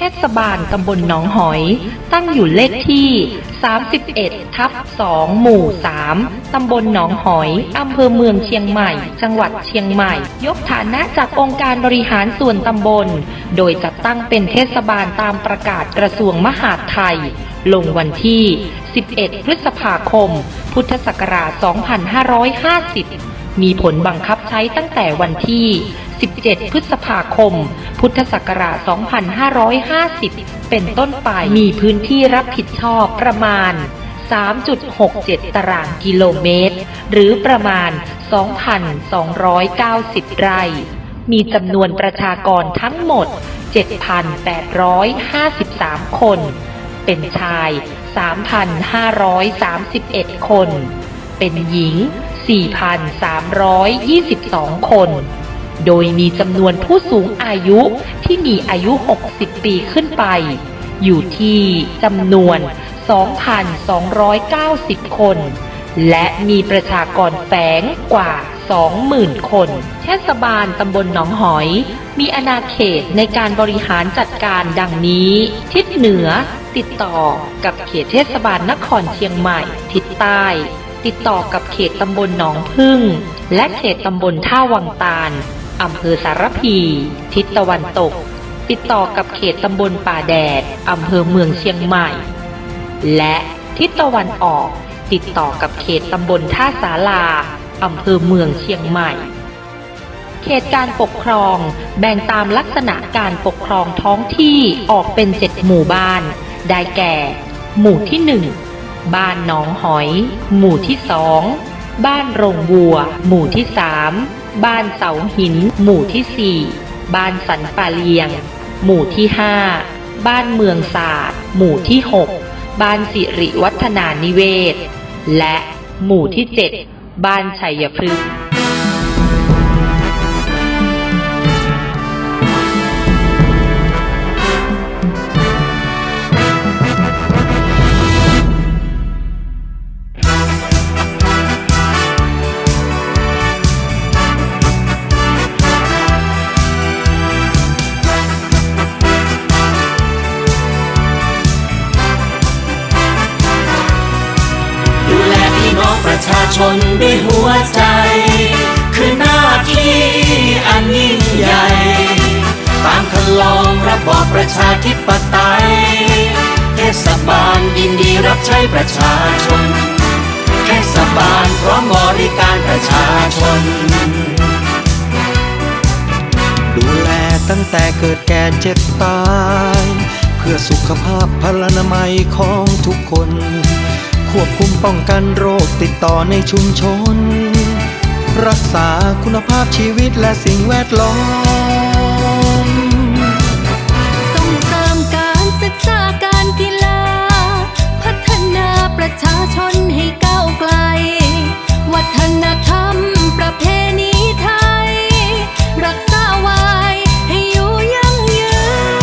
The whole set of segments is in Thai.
ทศบาลตำบลหนองหอย ตั้งอยู่เลขที่ 31 ทับ 2 หมู่ 3 ตำบลหนองหอย อำเภอเมืองเชียงใหม่ จังหวัดเชียงใหม่ ยกฐานะจากองค์การบริหารส่วนตำบล โดยจัดตั้งเป็นเทศบาลตามประกาศกระทรวงมหาดไทย ลงวันที่ 11 พฤษภาคม พุทธศักราช 2550 มีผลบังคับใช้ตั้งแต่วันที่ 17 พฤษภาคม พุทธศักราช 2550 เป็นต้นไป มีพื้นที่รับผิดชอบประมาณ 3.67 ตารางกิโลเมตร หรือประมาณ 2,290 ไร่ มีจำนวนประชากรทั้งหมด 7,853 คน เป็นชาย 3,531 คน เป็นหญิง 4,322 คน โดยมีจำนวนผู้สูงอายุที่มีอายุ 60 ปีขึ้นไป อยู่ที่จำนวน 2,290 คน และมีประชากรแฝงกว่า 20,000 คน เทศบาลตำบลหนองหอย มีอาณาเขตในการบริหารจัดการดังนี้ ทิศเหนือติดต่อกับเขตเทศบาลนครเชียงใหม่ ทิศใต้ ติดต่อกับเขตตำบลหนองพึ่ง และเขตตำบลท่าวังตาลอำเภอสารพี ทิศตะวันตก ติดต่อกับเขตตำบลป่าแดดอำเภอเมืองเชียงใหม่ และทิศตะวันออก ติดต่อกับเขตตำบลท่าสาลาอำเภอเมืองเชียงใหม่ เขตการปกครองแบ่งตามลักษณะการปกครองท้องที่ออกเป็นเจ็ดหมู่บ้าน ได้แก่ หมู่ที่หนึ่ง บ้านหนองหอย หมู่ที่สองบ้านโรงบัว หมู่ที่สามบ้านเสาหิน หมู่ที่สี่บ้านสันป่าเลียง หมู่ที่ห้าบ้านเมืองศาสตร์ หมู่ที่หกบ้านสิริวัฒนานิเวศ และหมู่ที่เจ็ดบ้านชัยพฤกษ์ ชนด้วยหัวใจ คือหน้าที่อันยิ่งใหญ่ ตามคันลองระบอบประชาธิปไตยเทศบาลยินดีรับใช้ประชาชนเทศบาลพร้อมบริการประชาชน ดูแลตั้งแต่เกิดแก่เจ็บตาย เพื่อสุขภาพพลานามัยของทุกคน ควบคุมป้องกันโรคติดต่อในชุมชน รักษาคุณภาพชีวิตและสิ่งแวดล้อม ส่งเสริมการศึกษาการกีฬา พัฒนาประชาชนให้ก้าวไกล วัฒนธรรมประเพณีไทย รักษาไว้ให้อยู่ยั่งยืน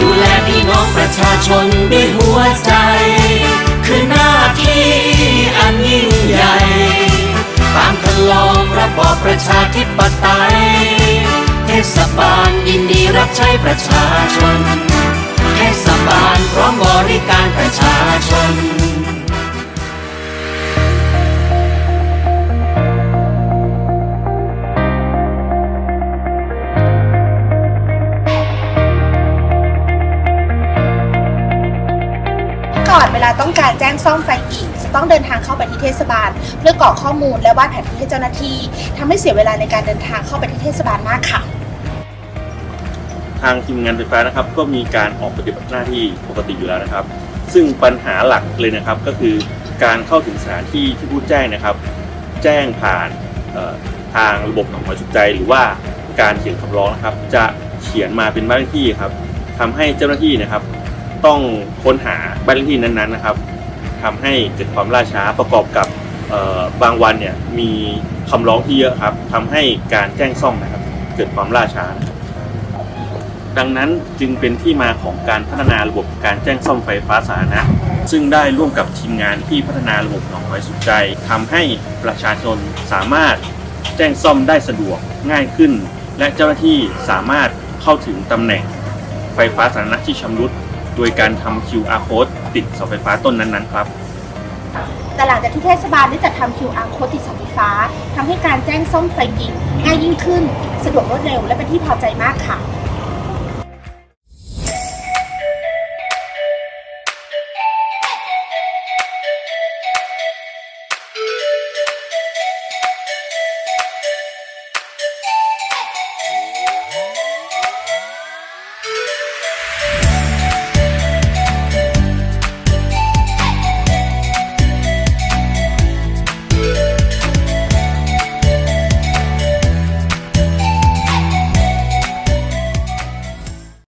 ดูแลพี่น้องประชาชนด้วย ประชาธิปไตย เทศบาลยินดีรับใช้ประชาชน เทศบาลพร้อมบริการประชาชนก่อนเวลาต้องการแจ้งซ่อมไฟอีก ต้องเดินทางเข้าไปที่เทศบาล เพื่อกรอกข้อมูลและวาดแผนที่ให้เจ้าหน้าที่ทำให้เสียเวลาในการเดินทางเข้าไปที่เทศบาลมากค่ะ ทางทีมงานไฟฟ้านะครับ ก็มีการออกปฏิบัติหน้าที่ปกติอยู่แล้วนะครับ ซึ่งปัญหาหลักเลยนะครับก็คือการเข้าถึงสถานที่ที่ผู้แจ้งนะครับ แจ้งผ่านทางระบบหนองหอยสุขใจ หรือว่าการเขียนคำร้องนะครับ จะเขียนมาเป็นบ้านเลขที่ครับทำให้เจ้าหน้าที่นะครับ ต้องค้นหาบ้านเลขที่นั้นๆนะครับ ทำให้เกิดความล่าช้าประกอบกับบางวันเนี่ยมีคำร้องที่เยอะครับทำให้การแจ้งซ่อมนะครับ เกิดความล่าช้า ดังนั้นจึงเป็นที่มาของการพัฒนาระบบการแจ้งซ่อมไฟฟ้าสาธารณะซึ่งได้ร่วมกับทีมงานที่พัฒนาระบบหนองหอยสุขใจทำให้ประชาชนสามารถแจ้งซ่อมได้สะดวกง่ายขึ้น และเจ้าหน้าที่สามารถเข้าถึงตำแหน่งไฟฟ้าสาธารณะที่ชำรุด โดยการทำ QR code ติดเสาไฟฟ้าต้นนั้นๆครับ แต่หลังจากที่เทศบาลได้จัดทำ QR code ติดเสาไฟฟ้าทำให้การแจ้งซ่อมไฟกิ่งง่ายยิ่งขึ้น สะดวกรวดเร็วและเป็นที่พอใจมากค่ะ